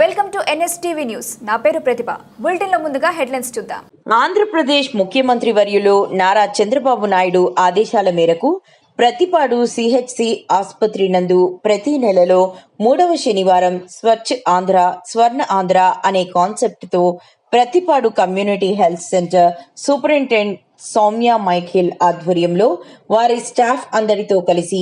Welcome to NSTV news. నా పేరు ప్రతిభ. బులెటిన్లో ముందుగా హెడ్లైన్స్ చూద్దాం. ఆంధ్రప్రదేశ్ ముఖ్యమంత్రి వర్యులు నారా చంద్రబాబు నాయుడు ఆదేశాల మేరకు ప్రతిపాడు సిహెచ్సి ఆసుపత్రి నందు ప్రతి నెలలో మూడవ శనివారం స్వచ్ఛ ఆంధ్ర స్వర్ణ ఆంధ్ర అనే కాన్సెప్ట్తో Prathipadu community health centre superintendent Soumya Michael ఆధ్వర్యంలో వారి స్టాఫ్ అందరితో కలిసి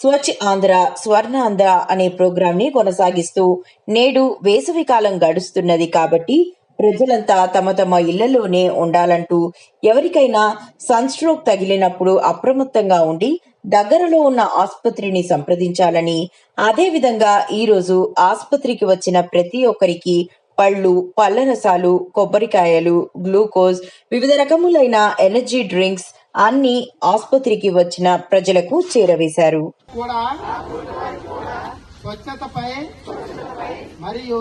స్వచ్ఛ ఆంధ్ర స్వర్ణ ఆంధ్ర అనే ప్రోగ్రాం ని కొనసాగిస్తూ నేడు వేసవి కాలం గడుస్తున్నది కాబట్టి ప్రజలంతా తమ తమ ఇళ్ళలోనే ఉండాలంటూ ఎవరికైనా సన్ స్ట్రోక్ తగిలినప్పుడు అప్రమత్తంగా ఉండి దగ్గరలో ఉన్న ఆసుపత్రిని సంప్రదించాలని అదే విధంగా ఈ రోజు ఆసుపత్రికి వచ్చిన ప్రతి ఒక్కరికి పళ్ళు పళ్ళ రసాలు కొబ్బరికాయలు గ్లూకోజ్ వివిధ రకములైన ఎనర్జీ డ్రింక్స్ అన్ని ఆసుపత్రికి వచ్చిన ప్రజలకు చేరవేశారు. కూడా స్వచ్ఛతపై మరియు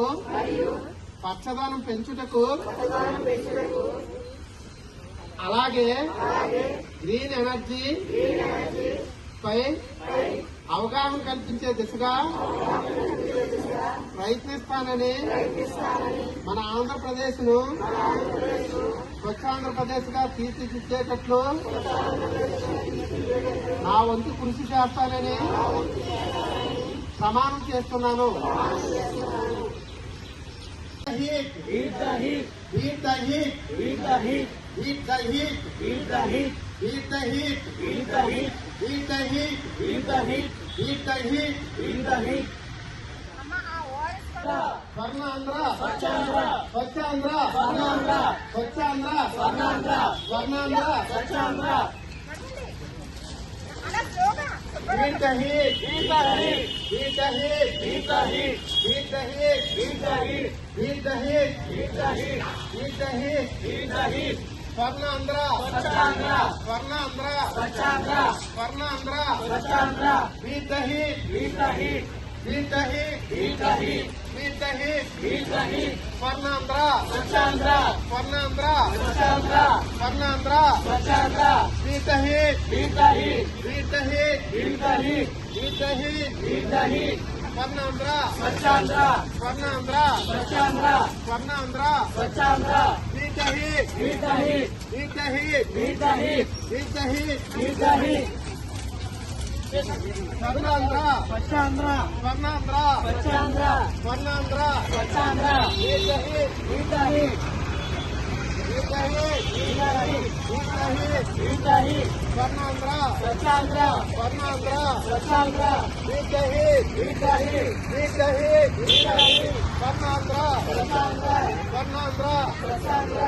పచ్చదనం పెంచుటకు అలాగే గ్రీన్ ఎనర్జీ పై అవగాహన కల్పించే దిశగా ప్రయత్నిస్తానని మన ఆంధ్రప్రదేశ్ను స్వచ్ఛ ఆంధ్రప్రదేశ్గా తీర్చిదిద్దేటట్లు నా వంతు కృషి చేస్తానని ప్రమాణం చేస్తున్నాను Beat the heat. Beat the heat. Swarnandhra Swachhandhra Swachhandhra Swarnandhra Swachhandhra Swarnandhra Swarnandhra Swachhandhra Beat the heat. Beat the heat. Beat the heat. Beat the heat. Beat the heat. Beat the heat. Beat the heat. Beat the heat. Beat the heat. Beat the heat. Swarnandhra Swarnandhra Swarnandhra Swachhandhra Swarnandhra Swachhandhra beat the heat beat the heat बीतहि बीतहि बीतहि बीतहि स्वर्णांध्र स्वच्छांध्र स्वर्णांध्र स्वच्छांध्र स्वर्णांध्र स्वच्छांध्र बीतहि बीतहि స్వర్ణాంధ్ర స్వచ్ఛాంధ్ర స్వర్ణాంధ్ర స్వచ్ఛాంధ్ర స్వర్ణాంధ్ర స్వచ్ఛాంధ్ర స్వర్ణాంధ్ర స్వచ్ఛాంధ్ర స్వర్ణాంధ్ర స్వచ్ఛాంధ్ర స్వర్ణాంధ్ర స్వర్ణాంధ్ర స్వర్ణాంధ్ర స్వర్ణాంధ్ర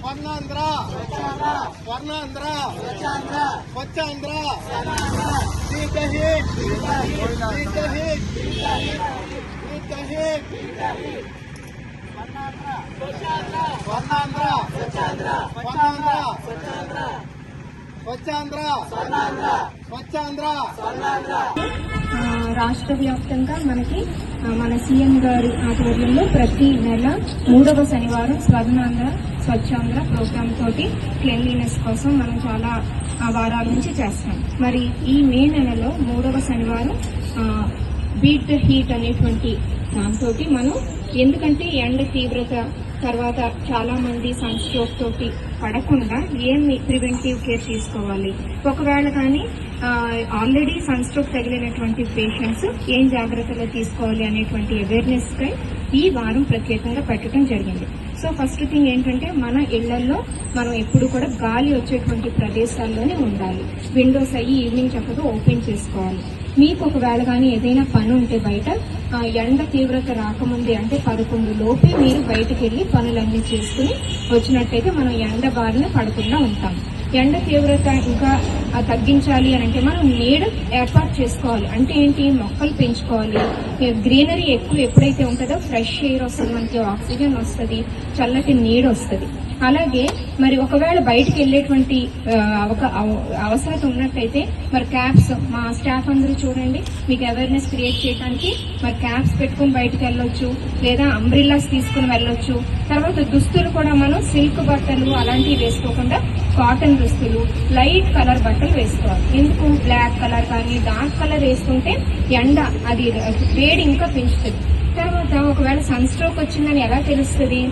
స్వర్ణాంధ్ర స్వర్ణాంధ్ర స్వచ్ఛాంధ్ర. స్వర్ణాంధ్ర స్వర్ణాంధ్ర స్వచ్ఛాంధ్ర. స్వచ్ఛాంధ్ర. స్వచ్ఛాంధ్ర. రాష్ట్ర వ్యాప్తంగా మనకి మన CM గారి ఆధ్వర్యంలో ప్రతి నెల మూడవ శనివారం స్వర్ణాంధ్ర స్వచ్ఛాంధ్ర ప్రోగ్రామ్ తోటి క్లెన్లీనెస్ కోసం మనం చాలా వారాల నుంచి చేస్తాం. మరి ఈ మే నెలలో మూడవ శనివారం బీట్ హీట్ అనేటువంటి దాంతో మనం ఎందుకంటే ఎండ తీవ్రత తర్వాత చాలా మంది సన్ స్ట్రోక్ తోటి పడకుండా ఏం ప్రివెంటివ్ కేర్ తీసుకోవాలి? ఒకవేళ కానీ ఆల్రెడీ సన్ స్ట్రోక్ తగిలినటువంటి పేషెంట్స్ ఏం జాగ్రత్తలు తీసుకోవాలి అనేటువంటి అవేర్నెస్ పై ఈ వారం ప్రత్యేకంగా పెట్టడం జరిగింది. సో ఫస్ట్ థింగ్ ఏంటంటే మన ఇళ్ళలో మనం ఎప్పుడు కూడా గాలి వచ్చేటువంటి ప్రదేశాల్లోనే ఉండాలి. విండోస్ అయ్యి ఈవినింగ్ చక్కగా ఓపెన్ చేసుకోవాలి. మీకు ఒకవేళ కానీ ఏదైనా పని ఉంటే బయట ఎండ తీవ్రత రాకముందే అంటే పదకొండు లోపే మీరు బయటకు వెళ్ళి పనులన్నీ చేసుకుని వచ్చినట్టయితే మనం ఎండ బారిన పడకుండా ఉంటాం. ఎండ తీవ్రత ఇంకా తగ్గించాలి అని అంటే మనం నీడ ఏర్పాటు చేసుకోవాలి. అంటే ఏంటి? మొక్కలు పెంచుకోవాలి. గ్రీనరీ ఎక్కువ ఎప్పుడైతే ఉంటుందో ఫ్రెష్ ఎయిర్ వస్తుంది మనకి ఆక్సిజన్ వస్తుంది చల్లటి నీడ వస్తుంది. అలాగే మరి ఒకవేళ బయటికి వెళ్ళేటువంటి అవ- అవసరం ఉన్నట్టయితే మరి క్యాప్స్ మా స్టాఫ్ అందరూ చూడండి మీకు అవేర్నెస్ క్రియేట్ చేయడానికి మరి క్యాప్స్ పెట్టుకుని బయటకు వెళ్ళొచ్చు లేదా అంబ్రిల్లాస్ తీసుకుని వెళ్ళొచ్చు. తర్వాత దుస్తులు కూడా మనం సిల్క్ బట్టలు అలాంటివి వేసుకోకుండా కాటన్ దుస్తులు లైట్ కలర్ బట్టలు వేసుకోవాలి. ఎందుకు? బ్లాక్ కలర్ కానీ డార్క్ కలర్ వేసుకుంటే ఎండ అది వేడి ఇంకా పెంచుతుంది. తర్వాత ఒకవేళ సన్ స్ట్రోక్ వచ్చిందని ఎలా తెలుస్తుంది?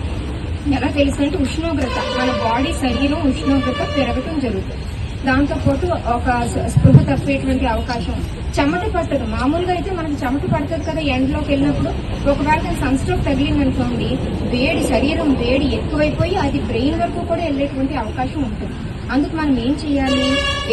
ఎలా తెలుస్తుంది అంటే ఉష్ణోగ్రత మన బాడీ శరీరం ఉష్ణోగ్రత పెరగటం జరుగుతుంది. దాంతో పాటు ఒక స్పృహ తప్పేటువంటి అవకాశం. చెమట పట్టదు. మామూలుగా అయితే మనకు చెమట పడుతుంది కదా ఎండలోకి వెళ్ళినప్పుడు. ఒకవేళ సన్ స్ట్రోక్ తగిలిందనుకోండి వేడి శరీరం వేడి ఎక్కువైపోయి అది బ్రెయిన్ వరకు కూడా వెళ్ళేటువంటి అవకాశం ఉంటుంది. అందుకు మనం ఏం చేయాలి?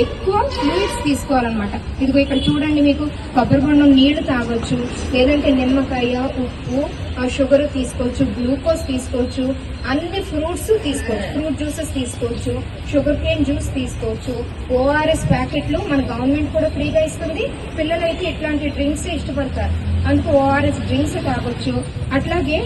ఎక్కువ ఫ్లూయిడ్స్ తీసుకోవాలన్నమాట. ఇదిగో ఇక్కడ చూడండి మీకు కొబ్బరి బొండం నీళ్ళు తాగొచ్చు లేదంటే నిమ్మకాయ ఉప్పు ఆ షుగర్ తీసుకోవచ్చు గ్లూకోజ్ తీసుకోవచ్చు అన్ని ఫ్రూట్స్ తీసుకోవచ్చు ఫ్రూట్ జ్యూసెస్ తీసుకోవచ్చు షుగర్ కేన్ జ్యూస్ తీసుకోవచ్చు ఓఆర్ఎస్ ప్యాకెట్లు మన గవర్నమెంట్ కూడా ఫ్రీగా ఇస్తుంది. పిల్లలైతే ఇట్లాంటి డ్రింక్స్ ఇష్టపడతారు. అందుకు ఓఆర్ఎస్ డ్రింక్స్ తాగొచ్చు. అట్లాగే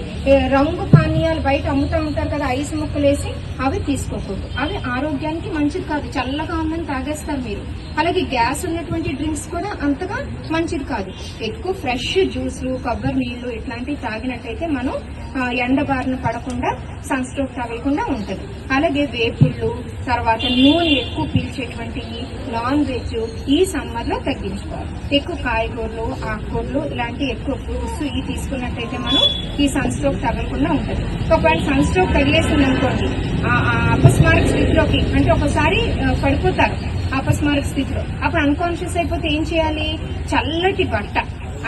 రంగు పానీయాలు బయట అమ్ముతూ ఉంటారు కదా ఐస్ ముక్కలు వేసి అవి తీసుకోకూడదు. అవి ఆరోగ్యానికి మంచిది కాదు. చల్లగా ఉందని తాగేస్తారు మీరు. అలాగే గ్యాస్ ఉన్నటువంటి డ్రింక్స్ కూడా అంతగా మంచిది కాదు. ఎక్కువ ఫ్రెష్ జ్యూస్లు కొబ్బరి నీళ్ళు ఇట్లాంటివి తాగినట్టయితే మనం ఎండబారిన ఎండ బారిన పడకుండా సన్ స్ట్రోక్ తగలకుండా ఉంటుంది. అలాగే వేపుళ్ళు తర్వాత నూనె ఎక్కువ పీల్చేటువంటివి నాన్ వెజ్ ఈ సమ్మర్లో తగ్గించుకోవాలి. ఎక్కువ కాయగూరలు ఆకుకూరలు ఇలాంటి ఎక్కువ ఫ్రూట్స్ ఇవి తీసుకున్నట్టయితే మనం ఈ సన్ స్ట్రోక్ తగలకుండా ఉంటుంది. ఒకవేళ సన్ స్ట్రోక్ తగిలేస్తుంది అనుకోండి ఆ ఆ అపస్మారక స్థితిలోకి అంటే ఒకసారి పడిపోతారు అపస్మారక స్థితిలో. అప్పుడు అన్కాన్షియస్ అయిపోతే ఏం చేయాలి? చల్లటి బట్ట.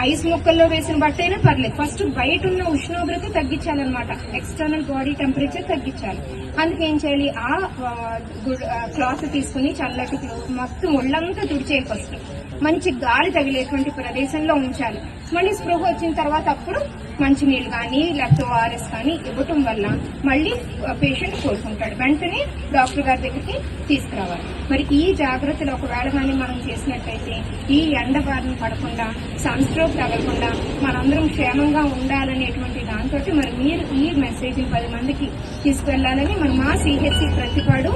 ఐస్ ముక్కల్లో వేసిన బట్ట అయినా పర్లేదు. ఫస్ట్ బయట ఉన్న ఉష్ణోగ్రత తగ్గించాలన్నమాట. ఎక్స్టర్నల్ బాడీ టెంపరేచర్ తగ్గించాలి. అందుకే ఏం చేయాలి? ఆ క్లాత్ తీసుకుని చల్లటి మొత్తం ఒళ్ళంతా తుడిచేయాలి ఫస్ట్ మంచి గాలి తగిలేటువంటి ప్రదేశంలో ఉంచాలి. మళ్ళీ స్పృహ వచ్చిన తర్వాత అప్పుడు మంచి నీళ్ళు కానీ లేకపోతే ఓఆర్ఎస్ కానీ ఇవ్వటం వల్ల మళ్ళీ పేషెంట్ కోలుకుంటాడు. వెంటనే డాక్టర్ గారి దగ్గరికి తీసుకురావాలి. మరి ఈ జాగ్రత్తలు ఒకవేళ కానీ మనం చేసినట్టయితే ఈ ఎండ బారిన పడకుండా సన్ స్ట్రోక్ తగలకుండా మనందరం క్షేమంగా ఉండాలనేటువంటి దాంతో మరి మీరు ఈ మెసేజ్ పది మందికి తీసుకెళ్ళాలని మరి మా సిహెచ్సి ప్రతిపాడు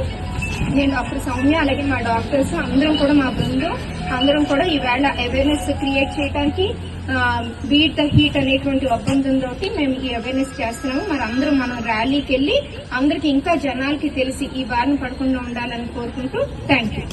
నేను డాక్టర్ సౌమ్య అలాగే మా డాక్టర్స్ అందరం కూడా మా బృందం అందరం కూడా ఈవేళ అవేర్నెస్ క్రియేట్ చేయడానికి బీట్ ద హీట్ అనేటువంటి ఒప్పందంతో మేము ఈ అవేర్నెస్ చేస్తున్నాము. మరి అందరం మనం ర్యాలీకి వెళ్ళి అందరికి ఇంకా జనాలకి తెలిసి ఈ బారిన పడకుండా ఉండాలని కోరుకుంటూ థ్యాంక్ యూ